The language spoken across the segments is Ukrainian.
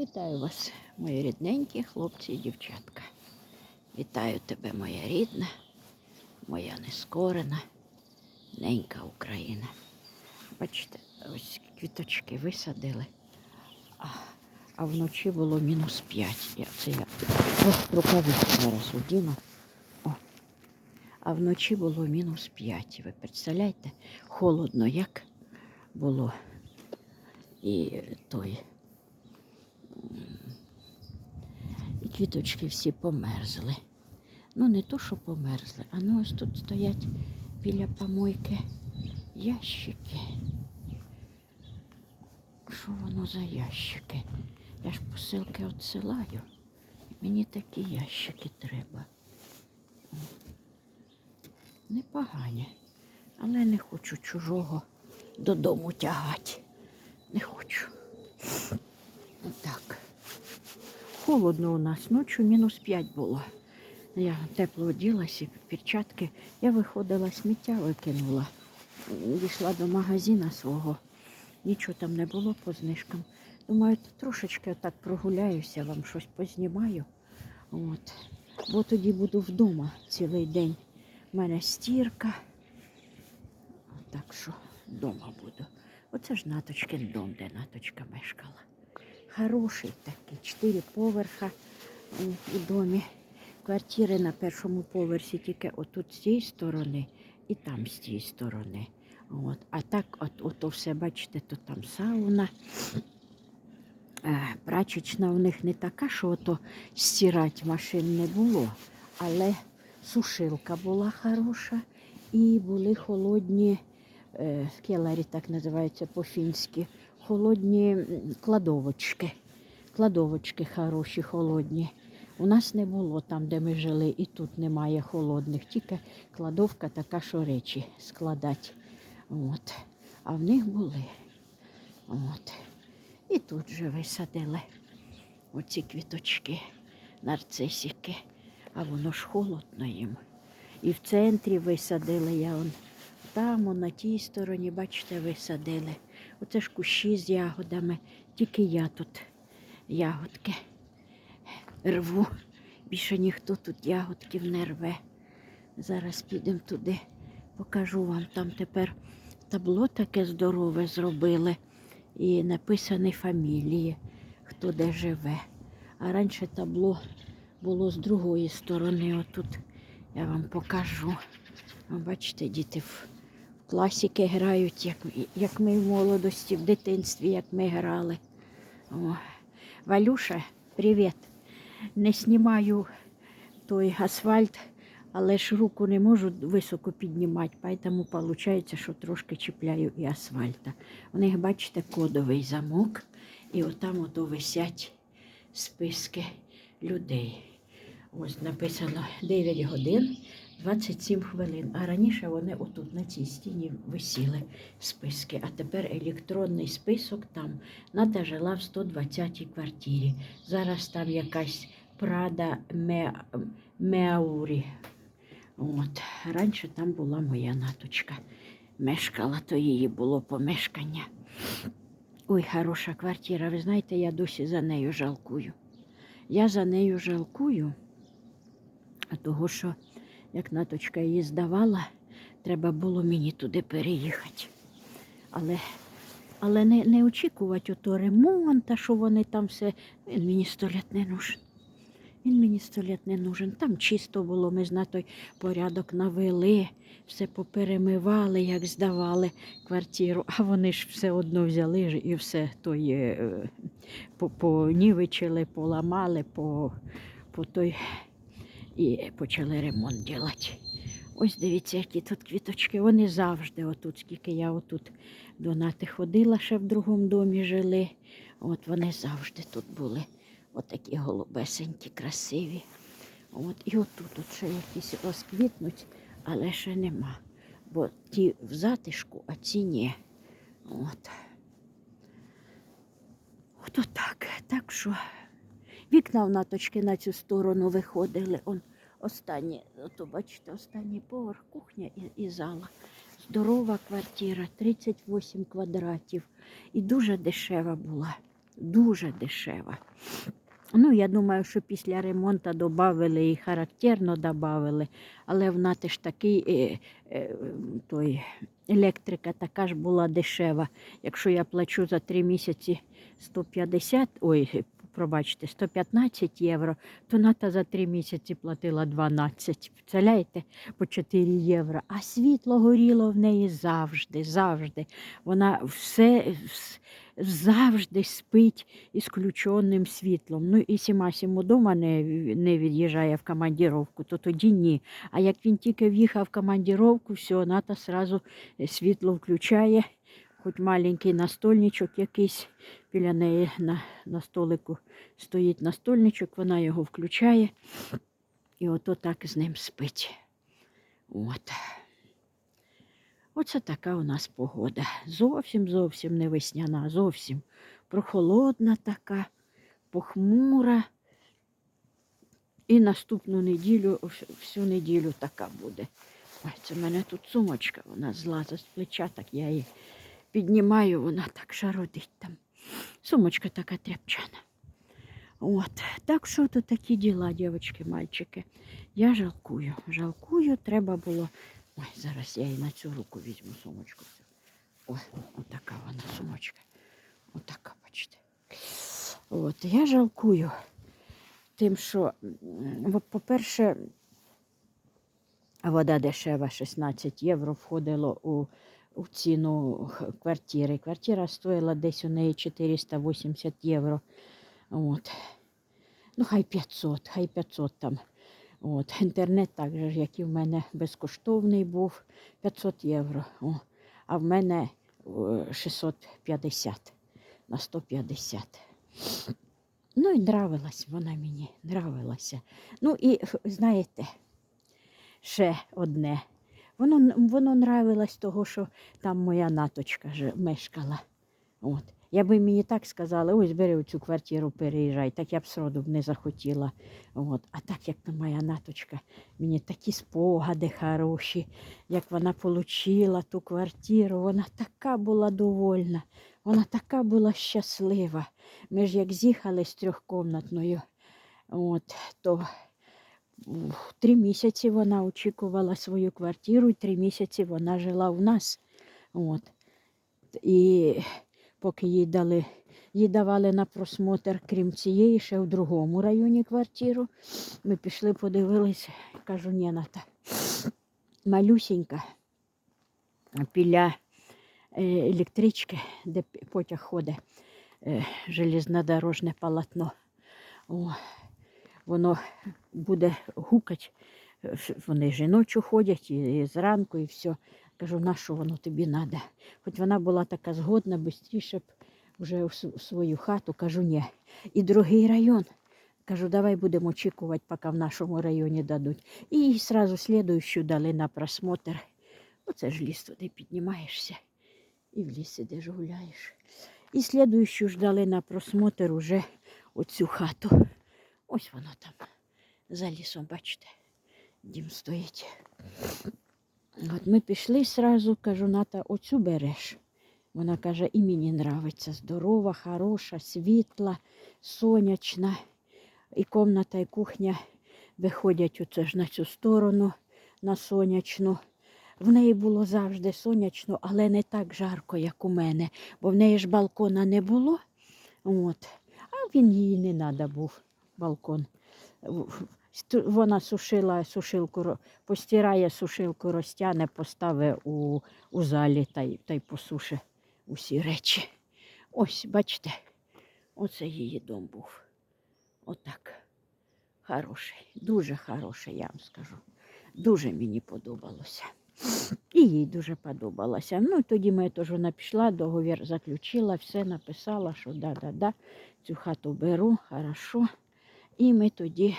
Вітаю вас, мої рідненькі хлопці і дівчатка. Вітаю тебе, моя рідна, моя нескорена, ненька Україна. Бачите, ось квіточки висадили, а, а вночі було мінус 5. Я, це я рукавиці зараз одіну. О. А вночі було мінус 5. Ви представляєте, холодно як було. І той. І квіточки всі померзли. Ну, не то, що померзли, а ну ось тут стоять біля помойки ящики. Що воно за ящики? Я ж посилки відсилаю. Мені такі ящики треба. Непогані, але не хочу чужого додому тягати. Не хочу. Так. Холодно у нас, ночі мінус 5 було. Я тепло оділася, перчатки. Я виходила, сміття викинула. Дійшла до магазина свого. Нічого там не було по знижкам. Думаю, трошечки отак прогуляюся, вам щось познімаю. От. Бо тоді буду вдома цілий день. У мене стірка. Так що вдома буду. Оце ж Наточкин дом, де Наточка мешкала. Хороший такий, чотири поверха м, у домі. Квартири на першому поверсі тільки отут з цієї сторони і там з цієї сторони. От. А так, от, ото все, бачите, то там сауна. Е, Прачечна у них не така, що ото стирати машин не було, але сушилка була хороша і були холодні, е, келарі так називаються по-фінськи, холодні кладовочки. Кладовочки хороші, холодні. У нас не було там, де ми жили, і тут немає холодних, тільки кладовка така, що речі складати. От. А в них були. От. І тут же висадили оці квіточки, нарцисики, а воно ж холодно їм. І в центрі висадили я он, там, на тій стороні, бачите, висадили. Оце ж кущі з ягодами. Тільки я тут ягодки рву. Більше ніхто тут ягодків не рве. Зараз підемо туди, покажу вам. Там тепер табло таке здорове зробили і написані фамілії, хто де живе. А раніше табло було з другої сторони. Отут я вам покажу. Бачите, діти в в класіки грають, як, як ми в молодості, в дитинстві, як ми грали. О. Валюша, привіт. Не знімаю той асфальт, але ж руку не можу високо піднімати, тому виходить, що трошки чіпляю і асфальта. У них, бачите, кодовий замок, і отам ото висять списки людей. Ось написано 9 годин 27 хвилин. А раніше вони отут на цій стіні висіли списки. А тепер електронний список там. Ната жила в 120-й квартирі. Зараз там якась Прада Ме... Меаурі. От. Раніше там була моя наточка. Мешкала, то її було помешкання. Ой, хороша квартира. Ви знаєте, я досі за нею жалкую. Я за нею жалкую, а того, що як наточка її здавала, треба було мені туди переїхати. Але, але не, не очікувати ото ремонта, що вони там все. Він мені сто літ не нужен. Він мені сто літ не нужен. Там чисто було, ми на той порядок навели, все поперемивали, як здавали квартиру, а вони ж все одно взяли і все той е, понівечили, поламали, по, по той і почали ремонт робити. Ось дивіться, які тут квіточки. Вони завжди, отут, скільки я отут до нати ходила, ще в другому домі жили. От вони завжди тут були. Отакі голубесенькі, красиві. От, і отут от ще якісь розквітнуть, але ще нема. Бо ті в затишку, а ці ні. От. Ото так. Так що вікна в наточки на цю сторону виходили. Он останні, ото бачите, останній поверх, кухня і, і зала. Здорова квартира, 38 квадратів. І дуже дешева була. дуже дешева. Ну, я думаю, що після ремонту додали і характерно додали, але вона теж такий е, е, той, електрика така ж була дешева. Якщо я плачу за 3 місяці 150, ой, пробачте, 115 євро, то Ната за 3 місяці платила 12. Представляєте, по 4 євро. А світло горіло в неї завжди, завжди. Вона все завжди спить із включеним світлом. Ну і Сімасіму дома не, не від'їжджає в командіровку, то тоді ні. А як він тільки в'їхав в командіровку, все, Ната сразу е, світло включає, хоч маленький настольничок якийсь біля неї на, на столику стоїть настольничок, вона його включає і ото так з ним спить. От. Оце така у нас погода. Зовсім зовсім не весняна, зовсім прохолодна така, похмура. І наступну неділю, всю неділю така буде. Ой, це в мене тут сумочка, вона злазить з плеча, так я її піднімаю, вона так шародить там. Сумочка така тряпчана. От. Так що то такі діла, дівчатки, мальчики. Я жалкую. Жалкую, треба було. Ой, зараз я і на цю руку візьму сумочку. Ой, отака вона сумочка. Отака, бачите. От, я жалкую тим, що, по-перше, вода дешева, 16 євро входило у, у ціну квартири. Квартира стоїла десь у неї 480 євро. От. Ну, хай 500, хай 500 там. От. Інтернет як і в мене безкоштовний був 500 євро. О. А в мене е, 650 на 150. Ну і нравилась вона мені, нравилася. Ну і знаєте, ще одне. Воно, воно нравилось того, що там моя наточка мешкала. От. Якби мені так сказали, ось бери цю квартиру, переїжджай, так я б сроду б не захотіла. От. А так як моя наточка, мені такі спогади хороші, як вона отримала ту квартиру, вона така була довольна, вона така була щаслива. Ми ж як з'їхали з трьохкомнатною, от, то три місяці вона очікувала свою квартиру, три місяці вона жила у нас. От. І поки їй дали, їй давали на просмотр, крім цієї, ще в другому районі квартиру. Ми пішли, подивилися, кажу, ні, Ната, малюсінька біля е, електрички, де потяг ходить, е, железнодорожне полотно. О, воно буде гукать. Е, Вони ж і ночі ходять, і, зранку, і все. Кажу, на що воно тобі треба? Хоч вона була така згодна, швидше б вже в свою хату, кажу, ні. І другий район. Кажу, давай будемо очікувати, поки в нашому районі дадуть. І їй сразу слідуючу дали на просмотр. Оце ж ліс туди піднімаєшся і в ліс ідеш гуляєш. І слідуючу ж дали на просмотр уже оцю хату. Ось воно там за лісом, бачите, дім стоїть. От ми пішли сразу, кажу, Ната, оцю береш. Вона каже, і мені нравиться. Здорова, хороша, світла, сонячна. І комната, і кухня виходять оце ж на цю сторону, на сонячну. В неї було завжди сонячно, але не так жарко, як у мене, бо в неї ж балкона не було. От. А він їй не треба був, балкон. Вона сушила сушилку, постирає сушилку, розтяне, поставить у, у залі та й, та й посуше усі речі. Ось, бачите, оце її дом був. Отак. Хороший, дуже хороший, я вам скажу. Дуже мені подобалося. І їй дуже подобалося. Ну, тоді ми теж вона пішла, договір заключила, все написала, що да-да-да, цю хату беру, хорошо. І ми тоді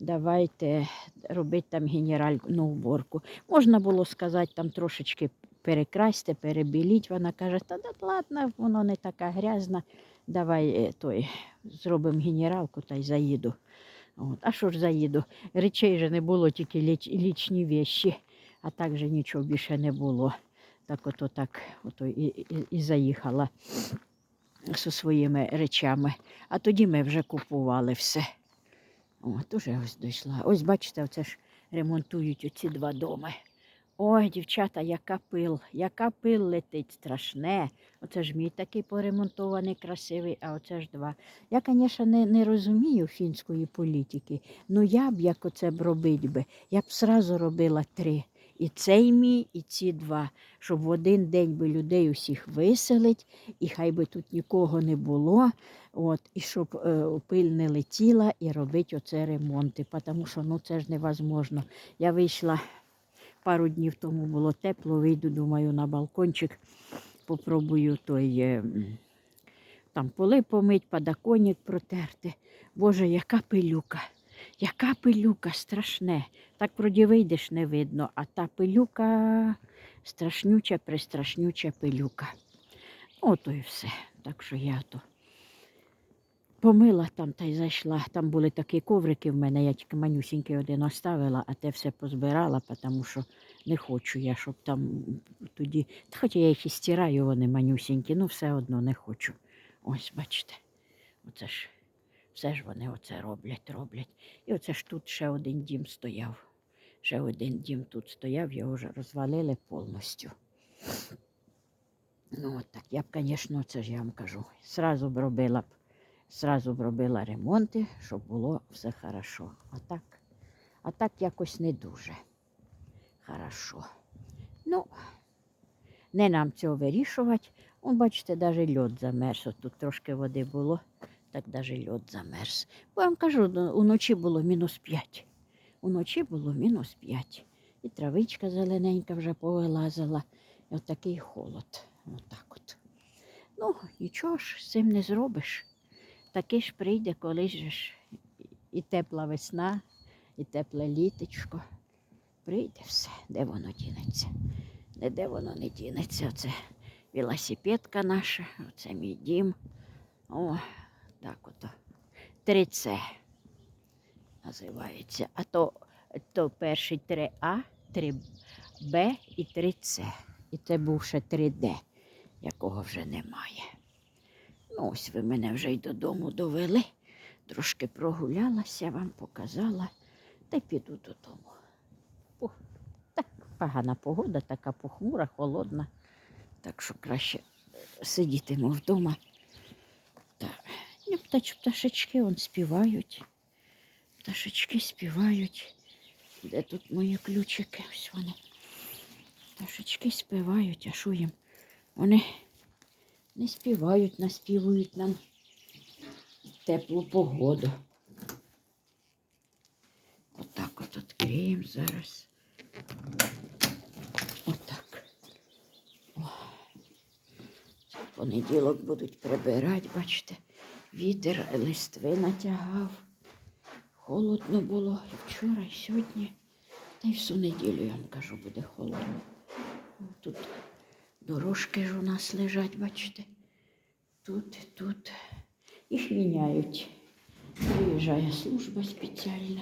давайте робити там генеральну уборку. Можна було сказати, там трошечки перекрасьте, перебіліть. Вона каже, та да ладно, воно не така грязна. Давай е, той, зробимо генералку та й заїду. От. А що ж заїду? Речей же не було, тільки ліч, лічні вещі, а так же нічого більше не було. Так ото так ото і, і, і заїхала. Зі своїми речами. А тоді ми вже купували все. От, уже ось дійшла. Ось бачите, оце ж ремонтують оці два доми. Ой, дівчата, яка пил, яка пил летить страшне. Оце ж мій такий поремонтований, красивий, а оце ж два. Я, звісно, не, не розумію фінської політики. Ну я б, як оце б робить би, я б сразу робила три. І цей мій, і ці два, щоб в один день би людей усіх виселить, і хай би тут нікого не було, от, і щоб е, пиль не летіла і робити оце ремонти, тому що ну, це ж невозможно. Я вийшла пару днів тому було тепло, вийду, думаю, на балкончик, попробую той е, там поли помить, подоконник протерти. Боже, яка пилюка, яка пилюка, страшне. Так вроді вийдеш, не видно, а та пилюка страшнюча, пристрашнюча пилюка. Ото і все. Так що я то помила там та й зайшла. Там були такі коврики в мене, я тільки манюсінький один оставила, а те все позбирала, тому що не хочу я, щоб там тоді. Хоча я їх і стираю, вони манюсінькі, ну все одно не хочу. Ось, бачите, оце ж все ж вони оце роблять, роблять. І оце ж тут ще один дім стояв. Ще один дім тут стояв, його вже розвалили повністю. Ну, от так. Я б, звісно, це ж я вам кажу. Сразу б робила б, сразу б робила ремонти, щоб було все хорошо. А так, а так якось не дуже хорошо. Ну, не нам цього вирішувати. Он, бачите, навіть льод замерз. Тут трошки води було, так навіть льод замерз. Бо я вам кажу, ну, уночі було мінус 5. Уночі було мінус 5. І травичка зелененька вже повилазила. І от такий холод. Отак от. Ну, нічого ж з цим не зробиш. Таки ж прийде колись ж і тепла весна, і тепле літочко. Прийде все, де воно дінеться. Не де воно не дінеться. Оце велосипедка наша, оце мій дім. О. 3C називається. А то, то перший 3А, 3Б і 3С. І це був ще 3D, якого вже немає. Ну, ось ви мене вже й додому довели. Трошки прогулялася, вам показала, та й піду додому. О, так погана погода, така похмура, холодна. Так що краще сидітиму вдома. Птач, пташечки он співають. Пташечки співають. Де тут мої ключики? Ось вони. Пташечки співають, а що їм? Вони не співають, наспівують нам теплу погоду. Отак от відкриємо зараз. Отак. Понеділок будуть прибирати, бачите, вітер листви натягав. Холодно було і вчора, і сьогодні. Та й всю неділю, я вам кажу, буде холодно. Тут дорожки ж у нас лежать, бачите. Тут і тут. Їх міняють. Приїжджає служба спеціальна,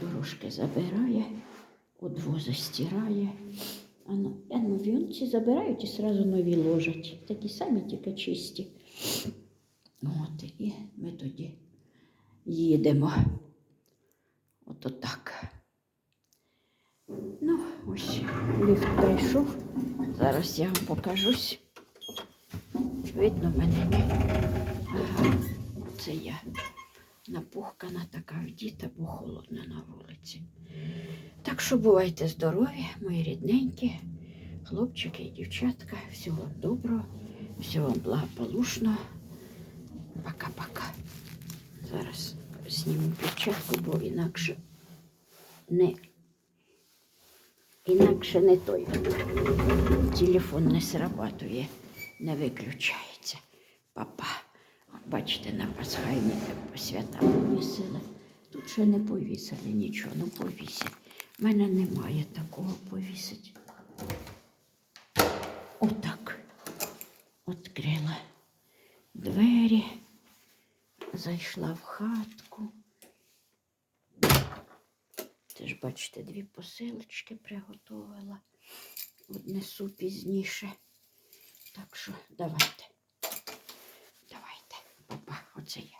дорожки забирає, одвоза стирає. А ну, нові забирають і одразу нові ложать. Такі самі, тільки чисті. От, тоді їдемо. Ото так. Ну, ось ліфт прийшов. Зараз я вам покажусь. Видно мене. Це я. Напухкана така вдіта, бо холодно на вулиці. Так що бувайте здорові, мої рідненькі, хлопчики і дівчатка. Всього вам доброго, всього вам благополучного. Пока-пока. Зараз зніму перчатку, бо інакше не інакше не той. Телефон не срабатує, не виключається. Папа. Бачите, на пасхальника по свята повісили. Тут ще не повісили нічого, ну повісять. У мене немає такого повісить. Отак. зайшла в хатку. Теж, бачите, дві посилочки приготувала. Однесу пізніше. Так що давайте. Давайте, папа, оце я.